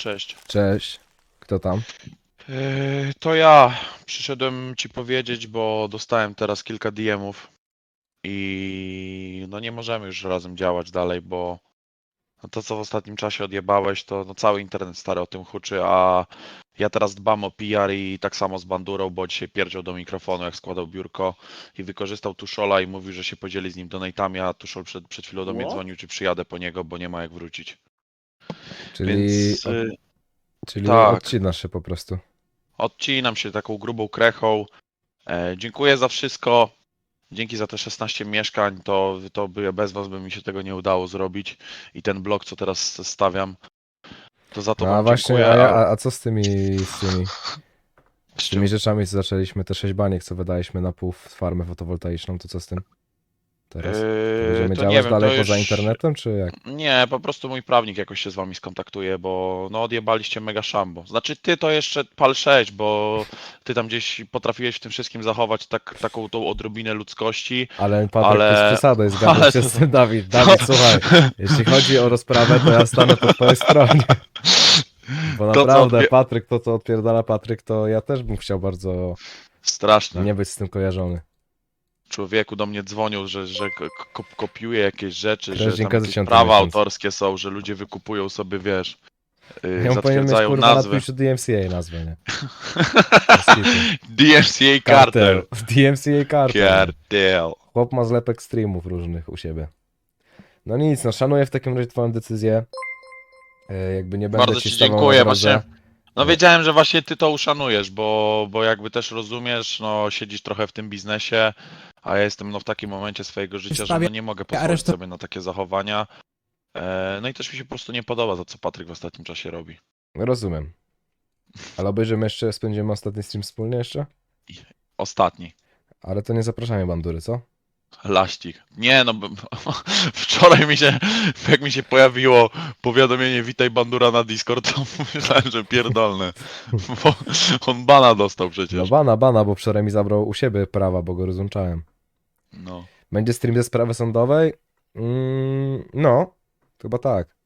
Cześć. Cześć. Kto tam? Yy, to ja przyszedłem ci powiedzieć, bo dostałem teraz kilka DM-ów i no nie możemy już razem działać dalej, bo no to co w ostatnim czasie odjebałeś, to no cały internet stary o tym huczy, a ja teraz dbam o PR i tak samo z Bandurą, bo dzisiaj pierdział do mikrofonu, jak składał biurko i wykorzystał Tuszola i mówił, że się podzieli z nim donatami, a Tuszol przed, przed chwilą do mnie dzwonił, czy przyjadę po niego, bo nie ma jak wrócić. Czyli, Więc od, yy, czyli tak. odcinasz się po prostu. Odcinam się taką grubą krechą. E, dziękuję za wszystko. Dzięki za te 16 mieszkań. To, to by bez was by mi się tego nie udało zrobić. I ten blok, co teraz stawiam, to za to No a właśnie, dziękuję. a, ja, a- co z tymi, z tymi, z tymi rzeczami, co zaczęliśmy, te sześć baniek, co wydaliśmy na pół farmę fotowoltaiczną, to co z tym? Teraz? Eee, Będziemy to działać wiem, dalej to poza już- internetem, czy jak? Nie, po prostu mój prawnik jakoś się z wami skontaktuje, bo no odjebaliście mega szambo. Znaczy ty to jeszcze pal 6, bo ty tam gdzieś potrafiłeś w tym wszystkim zachować tak, taką tą odrobinę ludzkości. Ale Patryk, Ale- to jest przesada, jest ale się to- z tym, Dawid. Dawid, słuchaj, jeśli chodzi o rozprawę, to ja stanę po twojej stronie. Bo To, naprawdę, odbie- Patryk, to co odpierdala Patryk, to ja też bym chciał bardzo Straszne. nie być z tym kojarzony. Człowieku do mnie dzwonił, że, że ko- kopiuje jakieś rzeczy, że Grażynka tam za jakieś prawa miesiąc. autorskie są, że ludzie wykupują sobie, wiesz, yy, Ja zatwierdzają na nazwy. Twitchu DMCA nazwę, nie? DMCA Cartel. DMCA Cartel. Cartel. Chłop ma zlepek streamów różnych u siebie. No nic, no szanuję w takim razie twoją decyzję. E, Jakby nie będę Bardzo ci ci stawał dziękuję, na drodze. właśnie. No wiedziałem, że właśnie ty to uszanujesz, bo, bo jakby też rozumiesz, no siedzisz trochę w tym biznesie, a ja jestem no w takim momencie swojego życia, że no nie mogę pozwolić sobie na takie zachowania. E, No i też mi się po prostu nie podoba to, co Patryk w ostatnim czasie robi. Rozumiem. Ale obejrzymy jeszcze, spędzimy ostatni stream wspólnie jeszcze? Ostatni. Ale to nie zapraszamy bandury, co? Laścik. Nie no, wczoraj mi się, jak mi się pojawiło powiadomienie witaj bandura na Discord, to myślałem, że pierdolne. Bo on bana dostał No przecież. bana, bana, bo wczoraj mi zabrał u siebie prawa, bo go rozłączałem. No. Będzie stream ze sprawy sądowej? Mm, no, chyba tak.